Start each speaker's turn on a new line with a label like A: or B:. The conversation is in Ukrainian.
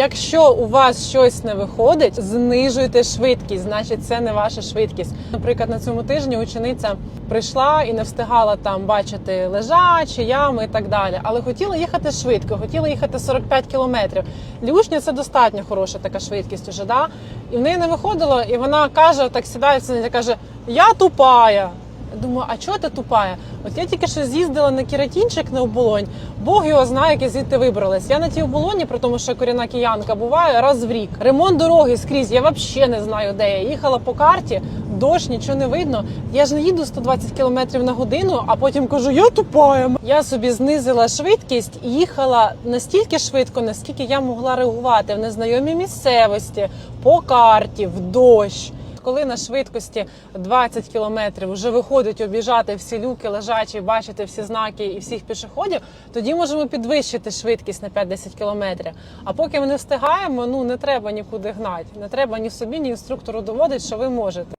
A: Якщо у вас щось не виходить, знижуйте швидкість, значить це не ваша швидкість. Наприклад, на цьому тижні учениця прийшла і не встигала там бачити лежачі, ями і так далі. Але хотіла їхати швидко, хотіла їхати 45 кілометрів. Учня це достатньо хороша така швидкість уже, да? І в неї не виходило, і вона каже, так сідає, сидить, каже: Я тупая. Думаю, а чого ти тупая? От я тільки що з'їздила на кератінчик на оболонь. Бог його знає, як я звідти вибралась. Я на тій оболоні, при тому, що я корінна киянка, буваю раз в рік. Ремонт дороги скрізь. Я взагалі не знаю, де я їхала по карті, дощ, нічого не видно. Я ж не їду 120 км на годину, а потім кажу, я тупая. Я собі знизила швидкість і їхала настільки швидко, наскільки я могла реагувати в незнайомій місцевості, по карті, в дощ. Коли на швидкості 20 кілометрів вже виходить обіжати всі люки лежачі, бачити всі знаки і всіх пішоходів, тоді можемо підвищити швидкість на 5-10 кілометрів. А поки ми не встигаємо, ну не треба нікуди гнати. Не треба ні собі, ні інструктору доводити, що ви можете.